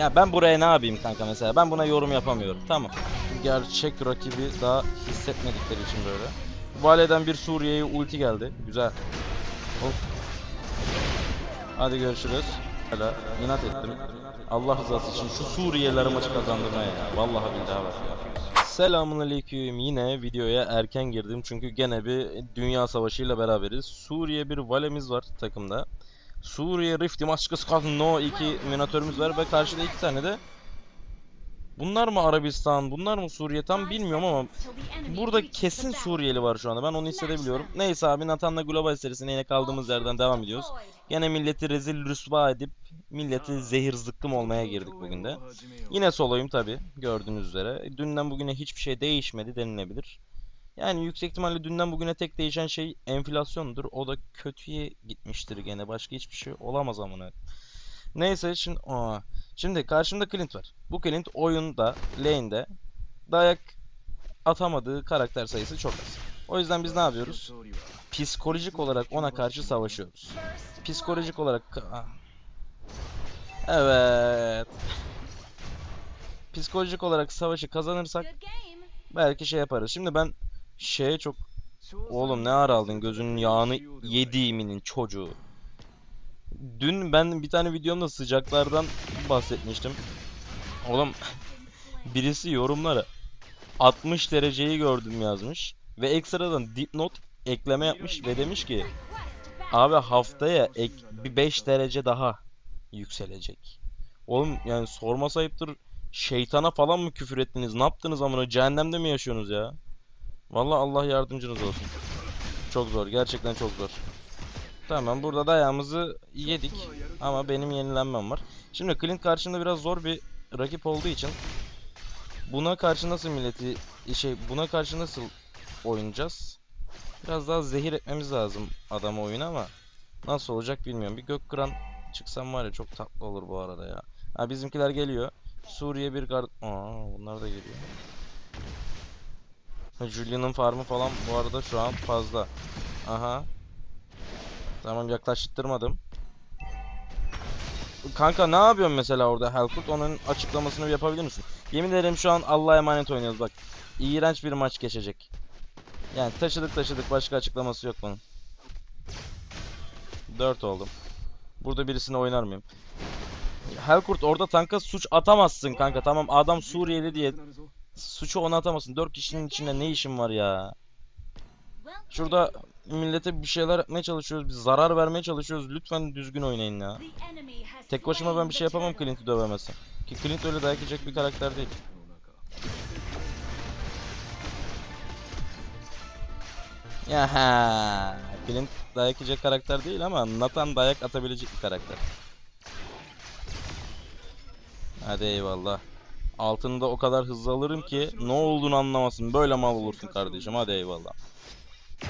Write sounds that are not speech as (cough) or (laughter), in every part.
Ya ben buraya ne yapayım kanka mesela? Ben buna yorum yapamıyorum. Tamam. Gerçek rakibi daha hissetmedikleri için böyle. Vale'den bir Suriye'ye ulti geldi. Güzel. Of. Hadi görüşürüz. Hala inat ettim. Allah rızası için şu Suriyelilere maçı kazandırmaya ya. Vallahi billahi bak ya. Selamun aleyküm. Yine videoya erken girdim çünkü gene bir dünya savaşıyla beraberiz. Suriye bir valemiz var takımda. Suriye Rift Damascus No 2 minatörümüz var ve karşıda iki tane de Bunlar mı Arabistan, bunlar mı Suriye tam bilmiyorum ama burada kesin Suriyeli var şu anda. Ben onu hissedebiliyorum. Neyse abi Natan'la Global serisine yine kaldığımız yerden devam ediyoruz. Gene milleti rezil rüsva edip milleti zehir zıkkım olmaya girdik bugün de. Yine soloyum tabi gördüğünüz üzere. Dünden bugüne hiçbir şey değişmedi denilebilir. Yani yüksek ihtimalle dünden bugüne tek değişen şey enflasyondur. O da kötüye gitmiştir gene. Başka hiçbir şey olamaz amına. Neyse şimdi aa, şimdi karşımda Clint var. Bu Clint oyunda, lane'de dayak atamadığı karakter sayısı çok az. O yüzden biz ne yapıyoruz? Psikolojik olarak ona karşı savaşıyoruz. Psikolojik olarak Ah. Evet. Psikolojik olarak savaşı kazanırsak belki şey yaparız. Şimdi ben şeye çok Oğlum ne ara aldın gözünün yağını yediğiminin çocuğu. Dün ben bir tane videomda sıcaklardan bahsetmiştim. Oğlum (laughs) birisi yorumlara 60 dereceyi gördüm yazmış ve ekstradan dipnot ekleme yapmış ve demiş ki abi haftaya ek bir 5 derece daha yükselecek. Oğlum yani sorma sayıptır şeytana falan mı küfür ettiniz? Ne yaptınız amına? Cehennemde mi yaşıyorsunuz ya? Vallahi Allah yardımcınız olsun. Çok zor. Gerçekten çok zor. Tamam burada dayağımızı yedik. Ama benim yenilenmem var. Şimdi Clint karşımda biraz zor bir rakip olduğu için buna karşı nasıl milleti şey buna karşı nasıl oynayacağız? Biraz daha zehir etmemiz lazım adamı oyuna ama nasıl olacak bilmiyorum. Bir gök kıran çıksam var ya çok tatlı olur bu arada ya. Ha bizimkiler geliyor. Suriye bir gard... Aa bunlar da geliyor. Julian'ın farmı falan bu arada şu an fazla. Aha. Tamam yaklaştırmadım. Kanka ne yapıyorsun mesela orada Helkurt? Onun açıklamasını yapabilir misin? Yemin ederim şu an Allah'a emanet oynuyoruz bak. İğrenç bir maç geçecek. Yani taşıdık taşıdık başka açıklaması yok bunun. 4 oldum. Burada birisini oynar mıyım? Helkurt orada tanka suç atamazsın kanka. Tamam adam Suriyeli diye suçu ona atamazsın. 4 kişinin içinde ne işin var ya? Şurada millete bir şeyler yapmaya çalışıyoruz. Biz zarar vermeye çalışıyoruz. Lütfen düzgün oynayın ya. Tek başıma ben bir şey yapamam Clint'i dövemezsem. Ki Clint öyle dayak yiyecek bir karakter değil. Yaha. Clint dayak yiyecek karakter değil ama Nathan dayak atabilecek bir karakter. Hadi eyvallah. Altını da o kadar hızlı alırım ki ne olduğunu anlamasın. Böyle mal olursun kardeşim. Hadi eyvallah.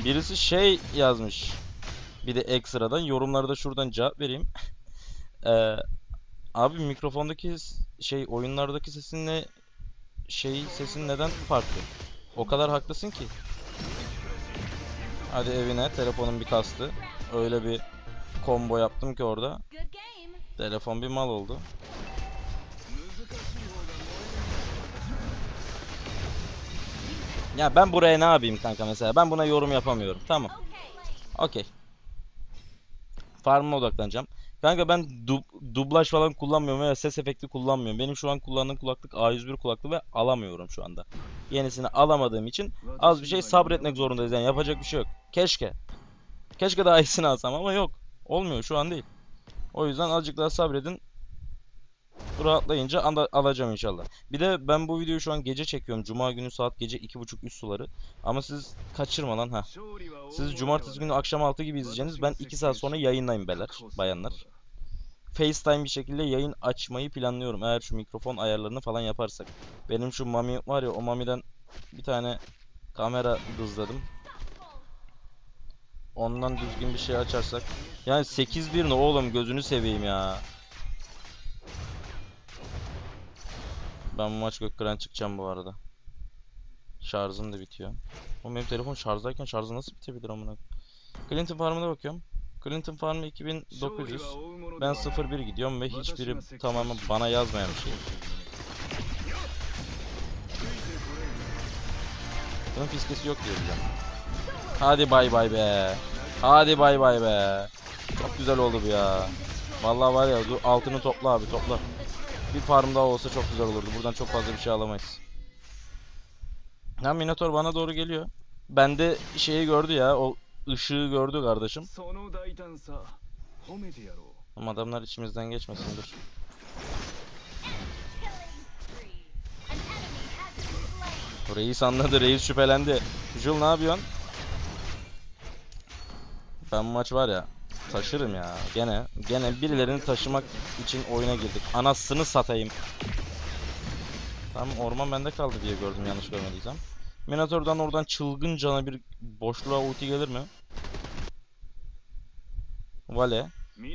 Birisi şey yazmış. Bir de ekstradan yorumlarda şuradan cevap vereyim. (laughs) Ee, abi mikrofondaki şey oyunlardaki sesinle şey sesin neden farklı? O kadar haklısın ki. Hadi evine telefonun bir kastı. Öyle bir combo yaptım ki orada. Telefon bir mal oldu. Ya ben buraya ne yapayım kanka mesela? Ben buna yorum yapamıyorum. Tamam. Okey. Farm'a odaklanacağım. Kanka ben dub- dublaj falan kullanmıyorum veya ses efekti kullanmıyorum. Benim şu an kullandığım kulaklık A101 kulaklığı ve alamıyorum şu anda. Yenisini alamadığım için az bir şey sabretmek zorundayız. Yani yapacak bir şey yok. Keşke. Keşke daha iyisini alsam ama yok. Olmuyor şu an değil. O yüzden azıcık daha sabredin. Rahatlayınca alacağım inşallah. Bir de ben bu videoyu şu an gece çekiyorum. Cuma günü saat gece 2.30 üst suları. Ama siz kaçırma lan ha. Siz cumartesi günü akşam 6 gibi izleyeceğiniz. Ben 2 saat sonra yayındayım beyler, bayanlar. FaceTime bir şekilde yayın açmayı planlıyorum. Eğer şu mikrofon ayarlarını falan yaparsak. Benim şu Mami var ya o Mami'den bir tane kamera dızladım. Ondan düzgün bir şey açarsak. Yani 8-1 ne oğlum gözünü seveyim ya. Ben bu maç Gökkıran çıkacağım bu arada. Şarjım da bitiyor. Oğlum benim telefon şarjdayken şarjı nasıl bitebilir amına? Clinton farmına bakıyorum. Clinton Farm 2900. Ben Ben 01 gidiyorum ve hiçbiri tamamen bana yazmayan bir şey. Bunun fiskesi yok diye biliyorum. Hadi bay bay be. Hadi bay bay be. Çok güzel oldu bu ya. Vallahi var ya altını topla abi topla. Bir farm daha olsa çok güzel olurdu. Buradan çok fazla bir şey alamayız. Ha Minotaur bana doğru geliyor. Bende şeyi gördü ya. O ışığı gördü kardeşim. Ama adamlar içimizden geçmesin dur. Reis anladı. Reis şüphelendi. Jul ne yapıyorsun? Ben maç var ya taşırım ya. Gene gene birilerini taşımak için oyuna girdik. Anasını satayım. Tamam orman bende kaldı diye gördüm yanlış görmediysem. Minotaur'dan oradan çılgıncana bir boşluğa ulti gelir mi? Vale.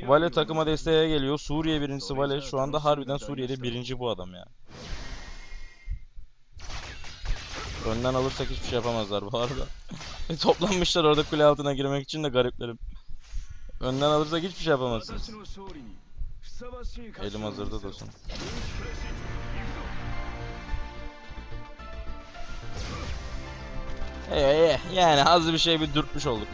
Vale takıma desteğe geliyor. Suriye birincisi Vale. Şu anda harbiden Suriye'de birinci bu adam ya. Önden alırsak hiçbir şey yapamazlar bu arada. (laughs) E, Toplanmışlar orada kule altına girmek için de gariplerim. Önden alırsak hiçbir şey yapamazsınız. Elim hazırda dostum. Ee, yani az bir şey bir dürtmüş olduk.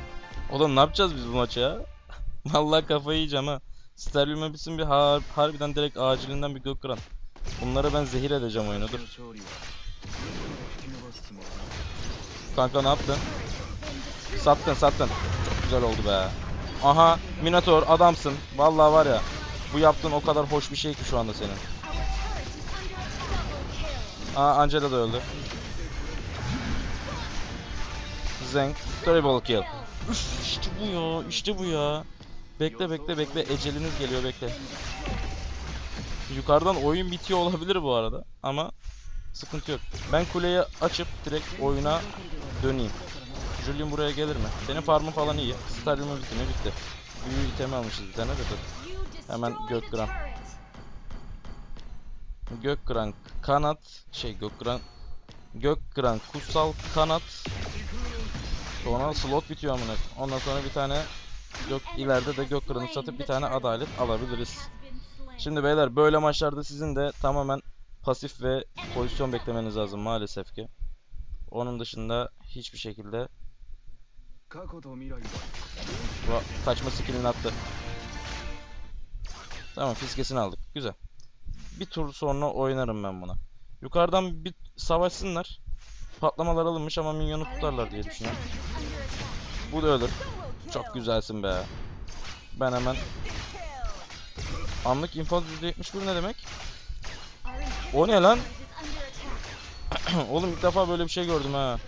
Oğlum ne yapacağız biz bu maçı ya? (laughs) Vallahi kafayı yiyeceğim ha. Sterlium'a bitsin bir har harbiden direkt acilinden bir gök kıran. Bunları ben zehir edeceğim oyunu dur. Kanka ne yaptın? Sattın sattın. Çok güzel oldu be. Aha Minotaur adamsın. Vallahi var ya. Bu yaptığın o kadar hoş bir şey ki şu anda senin. Aa Angela da öldü. Zeng. Terrible kill. Üf, işte bu ya. işte bu ya. Bekle bekle bekle. Eceliniz geliyor bekle. Yukarıdan oyun bitiyor olabilir bu arada. Ama sıkıntı yok. Ben kuleyi açıp direkt oyuna döneyim. Julian buraya gelir mi? Benim farmım falan iyi. Stadyumun bitti mi? Bitti. Büyü itemi almışız bir tane de dur. Hemen Gökgran. Gökkıran kanat şey Gökkıran Gökkıran kutsal kanat sonra slot bitiyor amına. Ondan sonra bir tane gök ileride de Gökkıran'ı satıp bir tane adalet alabiliriz. Şimdi beyler böyle maçlarda sizin de tamamen pasif ve pozisyon beklemeniz lazım maalesef ki. Onun dışında hiçbir şekilde Bu kaçma skillini attı. Tamam fiskesini aldık. Güzel. Bir tur sonra oynarım ben buna. Yukarıdan bir savaşsınlar. Patlamalar alınmış ama minyonu tutarlar diye düşünüyorum. Bu da ölür. Çok güzelsin be. Ben hemen anlık infaz %71 ne demek? O ne lan? (clears throat) Oğlum ilk defa böyle bir şey gördüm ha.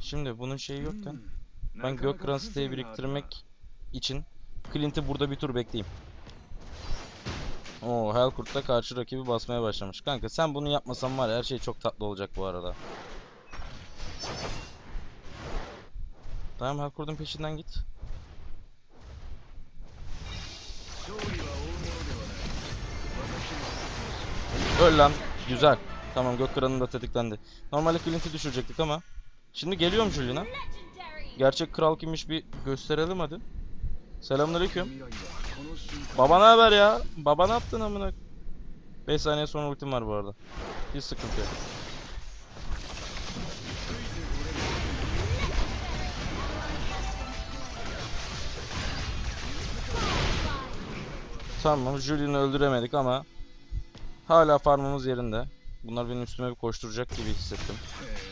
Şimdi bunun şeyi yokken ben Gökkıran siteyi biriktirmek için Clint'i burada bir tur bekleyeyim. Oo Hellkurt da karşı rakibi basmaya başlamış. Kanka sen bunu yapmasan var ya her şey çok tatlı olacak bu arada. Tamam Hellkurt'un peşinden git. Öl lan. Güzel. Tamam Gökkıran'ın da tetiklendi. Normalde Clint'i düşürecektik ama. Şimdi geliyorum Julian'a. Gerçek kral kimmiş bir gösterelim hadi. Selamünaleyküm. Baba ne haber ya? Baba ne yaptın amına? 5 saniye sonra ultim var bu arada. Hiç sıkıntı yok. Tamam, Julian'ı öldüremedik ama hala farmımız yerinde. Bunlar benim üstüme bir koşturacak gibi hissettim.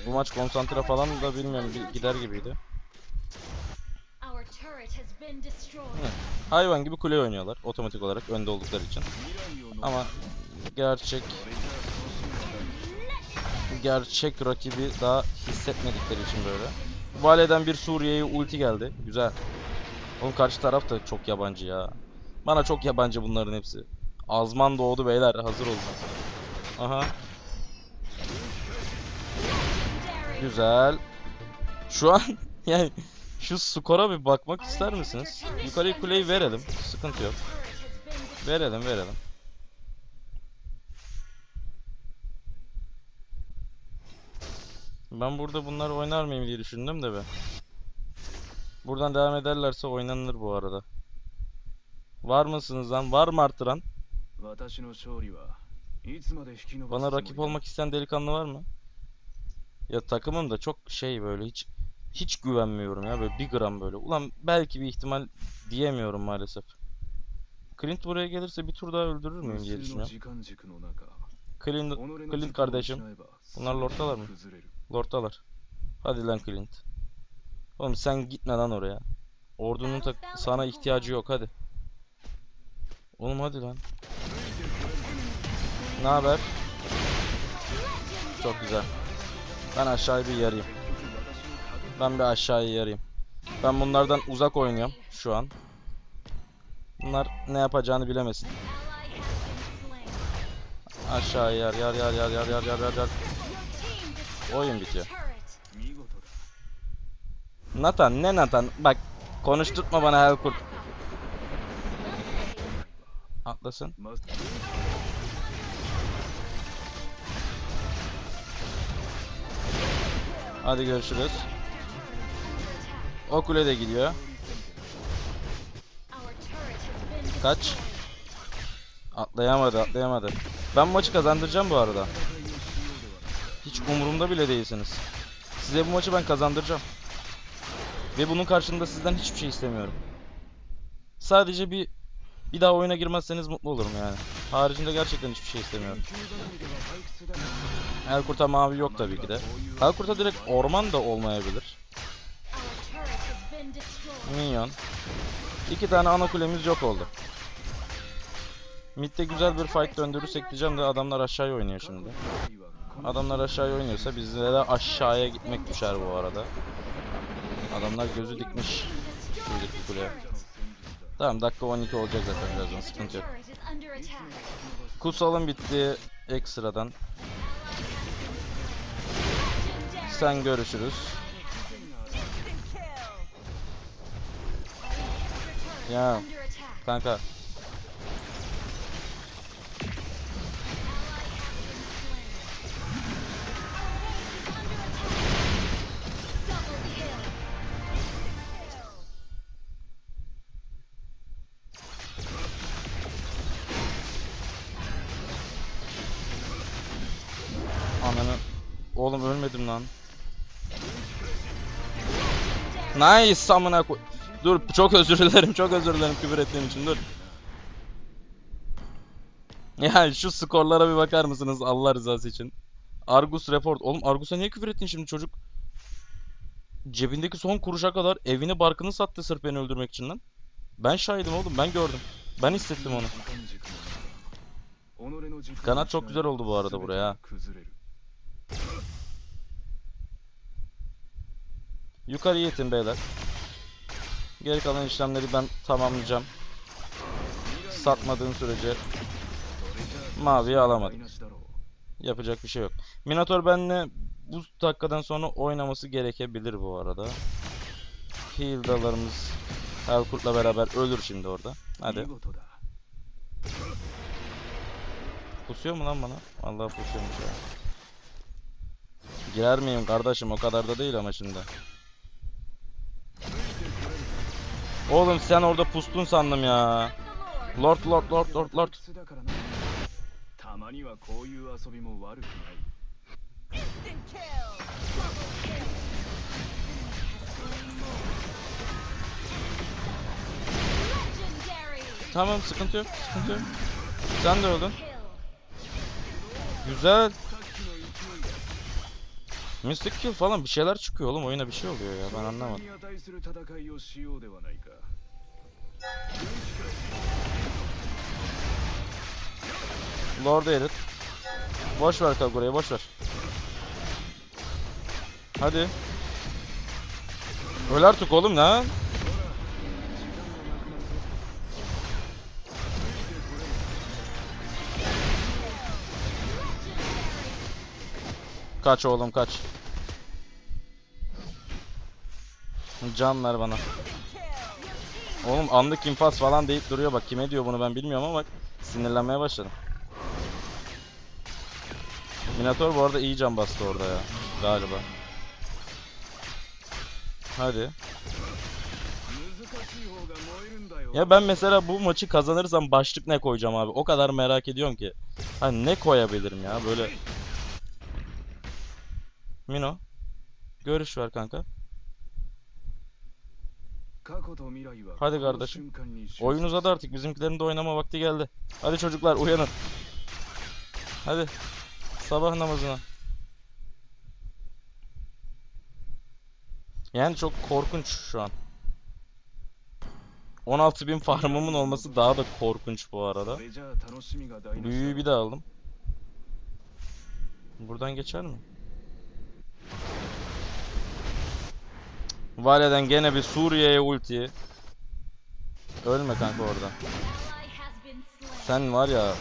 Bu maç konsantre falan da bilmiyorum gider gibiydi. Hayvan gibi kule oynuyorlar otomatik olarak önde oldukları için. Ama gerçek gerçek rakibi daha hissetmedikleri için böyle. Vale'den bir Suriye'ye ulti geldi. Güzel. Oğlum karşı taraf da çok yabancı ya. Bana çok yabancı bunların hepsi. Azman doğdu beyler hazır olun. Aha. Güzel. Şu an (laughs) yani şu skora bir bakmak ister misiniz? Yukarı kuleyi verelim. Sıkıntı yok. Verelim verelim. Ben burada bunlar oynar mıyım diye düşündüm de be. Buradan devam ederlerse oynanır bu arada. Var mısınız lan? Var mı artıran? Bana rakip olmak isteyen delikanlı var mı? Ya takımım da çok şey böyle hiç hiç güvenmiyorum ya böyle bir gram böyle. Ulan belki bir ihtimal diyemiyorum maalesef. Clint buraya gelirse bir tur daha öldürür müyüm diye düşünüyorum. Clint, Clint kardeşim. Bunlar lortalar mı? Lortalar. Hadi lan Clint. Oğlum sen gitme lan oraya. Ordunun sana ihtiyacı yok hadi. Oğlum hadi lan. Ne haber? Çok güzel. Ben aşağıya bir yarayım. Ben bir aşağıya yarayım. Ben bunlardan uzak oynuyorum şu an. Bunlar ne yapacağını bilemesin. Aşağı yer yer yer yer yer yer yer yer yer. Oyun bitiyor. Nathan ne Nathan? Bak konuşturtma bana Helkurt. Atlasın. Hadi görüşürüz. O kule de gidiyor. Kaç? Atlayamadı, atlayamadı. Ben maçı kazandıracağım bu arada. Hiç umurumda bile değilsiniz. Size bu maçı ben kazandıracağım. Ve bunun karşılığında sizden hiçbir şey istemiyorum. Sadece bir bir daha oyuna girmezseniz mutlu olurum yani. Haricinde gerçekten hiçbir şey istemiyorum. Elkurt'a mavi yok tabii ki de. Elkurt'a direkt orman da olmayabilir. Minyon. İki tane ana kulemiz yok oldu. Mid'de güzel bir fight döndürürsek diyeceğim de adamlar aşağıya oynuyor şimdi. Adamlar aşağıya oynuyorsa bizlere aşağıya gitmek düşer bu arada. Adamlar gözü dikmiş şuradaki kuleye. Tamam dakika 12 olacak zaten birazdan sıkıntı yok. Kutsalım bitti ekstradan. Sen görüşürüz. Ya kanka ananı oğlum ölmedim lan. Nice amına koy. Dur çok özür dilerim çok özür dilerim küfür ettiğim için dur. Ya şu skorlara bir bakar mısınız Allah rızası için? Argus report. Oğlum Argus'a niye küfür ettin şimdi çocuk? Cebindeki son kuruşa kadar evini barkını sattı sırf beni öldürmek için lan. Ben şahidim oğlum ben gördüm. Ben hissettim onu. Kanat çok güzel oldu bu arada buraya ha. Yukarıya itin beyler. Geri kalan işlemleri ben tamamlayacağım. Satmadığın sürece maviyi alamadık. Yapacak bir şey yok. Minator benle bu dakikadan sonra oynaması gerekebilir bu arada. Heal dalarımız Helkurt'la beraber ölür şimdi orada. Hadi. Pusuyor mu lan bana? Vallahi pusuyormuş ya. Girer miyim kardeşim? O kadar da değil ama şimdi. Oğlum sen orada pustun sandım ya. Lord lord lord lord lord. Tamam sıkıntı yok sıkıntı yok. Sen de öldün. Güzel. Mystic Kill falan bir şeyler çıkıyor oğlum oyuna bir şey oluyor ya ben anlamadım. Lord Erit. Boş ver Kagura'yı boş ver. Hadi. Öl artık oğlum lan. Kaç oğlum kaç. Can ver bana. Oğlum anlık infaz falan deyip duruyor bak. Kime diyor bunu ben bilmiyorum ama bak sinirlenmeye başladım. Minator bu arada iyi can bastı orada ya. Galiba. Hadi. Ya ben mesela bu maçı kazanırsam başlık ne koyacağım abi? O kadar merak ediyorum ki. Hani ne koyabilirim ya böyle Mino. Görüş ver kanka. Hadi kardeşim. Oyun uzadı artık. Bizimkilerin de oynama vakti geldi. Hadi çocuklar uyanın. Hadi. Sabah namazına. Yani çok korkunç şu an. 16.000 farmımın olması daha da korkunç bu arada. Büyüyü bir de aldım. Buradan geçer mi? Vale'den gene bir Suriye'ye ulti. Ölme kanka orada. Sen var ya.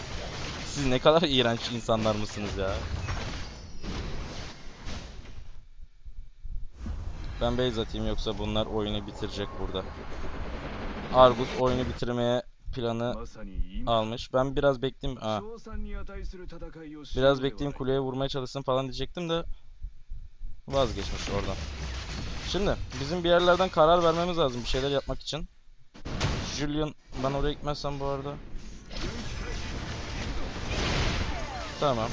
Siz ne kadar iğrenç insanlar mısınız ya. Ben base atayım yoksa bunlar oyunu bitirecek burada. Argus oyunu bitirmeye planı almış. Ben biraz bekleyeyim. Aa. Biraz bekleyeyim kuleye vurmaya çalışsın falan diyecektim de vazgeçmiş oradan. Şimdi bizim bir yerlerden karar vermemiz lazım bir şeyler yapmak için. Julian ben oraya gitmezsem bu arada. Tamam.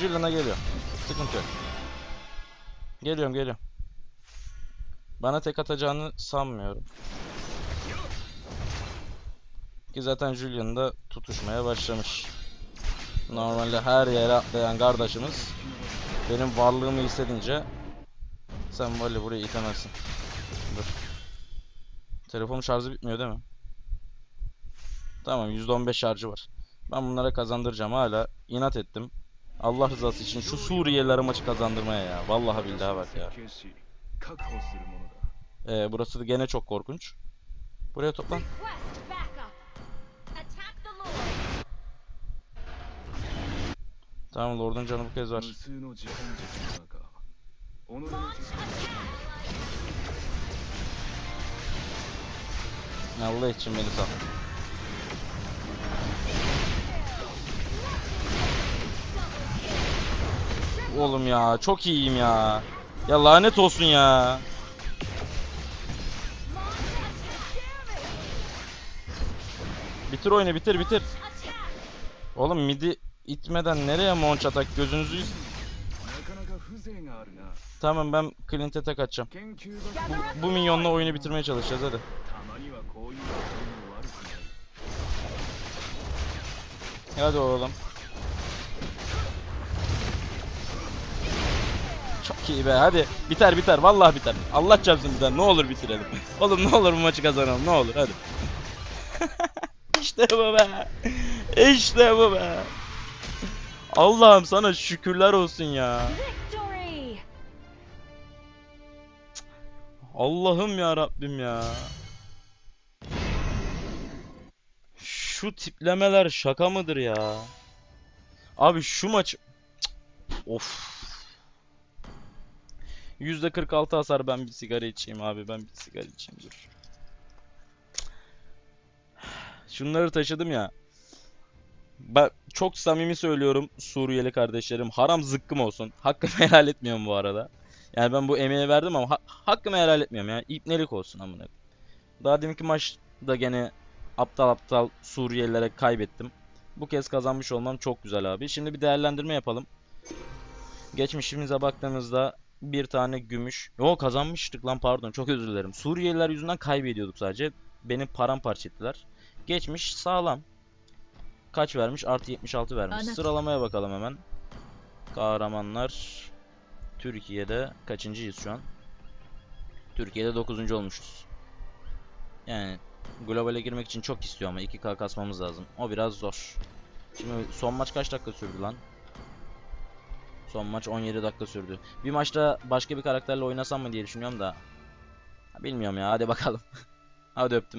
Julian'a geliyor. Sıkıntı yok. Geliyorum geliyorum. Bana tek atacağını sanmıyorum. Ki zaten Julian da tutuşmaya başlamış. Normalde her yere atlayan kardeşimiz benim varlığımı hissedince sen vali buraya itemezsin. Dur. Telefonun şarjı bitmiyor değil mi? Tamam %15 şarjı var. Ben bunlara kazandıracağım hala. inat ettim. Allah rızası için şu Suriyelilere maçı kazandırmaya ya. Vallahi billahi bak ya. Ee, burası da gene çok korkunç. Buraya toplan. Tamam Lord'un canı bu kez var. Onur Allah için beni sal. Oğlum ya çok iyiyim ya. Ya lanet olsun ya. Bitir oyunu bitir bitir. Oğlum midi itmeden nereye monç atak gözünüzü Tamam ben Clint'e tek atacağım. Bu, bu minyonla oyunu bitirmeye çalışacağız hadi. Hadi oğlum. Çok iyi be hadi. Biter biter vallahi biter. Allah çarpsın biter ne olur bitirelim. (laughs) Oğlum ne olur bu maçı kazanalım ne olur hadi. (laughs) işte bu be. İşte bu be. Allah'ım sana şükürler olsun ya. Allah'ım ya Rabbim ya. Şu tiplemeler şaka mıdır ya? Abi şu maç of. %46 hasar ben bir sigara içeyim abi ben bir sigara içeyim dur. Şunları taşıdım ya. Ben çok samimi söylüyorum Suriyeli kardeşlerim. Haram zıkkım olsun. Hakkımı (laughs) helal etmiyorum bu arada. Yani ben bu emeği verdim ama ha- hakkımı helal etmiyorum ya. İpnelik olsun amına. Daha deminki maçta gene aptal aptal Suriyelilere kaybettim. Bu kez kazanmış olmam çok güzel abi. Şimdi bir değerlendirme yapalım. Geçmişimize baktığımızda bir tane gümüş. Yo kazanmıştık lan pardon çok özür dilerim. Suriyeliler yüzünden kaybediyorduk sadece. Beni paramparça ettiler. Geçmiş sağlam. Kaç vermiş? Artı 76 vermiş. Ana- Sıralamaya bakalım hemen. Kahramanlar. Türkiye'de kaçıncıyız şu an? Türkiye'de 9. olmuşuz. Yani globale girmek için çok istiyor ama 2K kasmamız lazım. O biraz zor. Şimdi son maç kaç dakika sürdü lan? Son maç 17 dakika sürdü. Bir maçta başka bir karakterle oynasam mı diye düşünüyorum da. Bilmiyorum ya hadi bakalım. (laughs) hadi öptüm.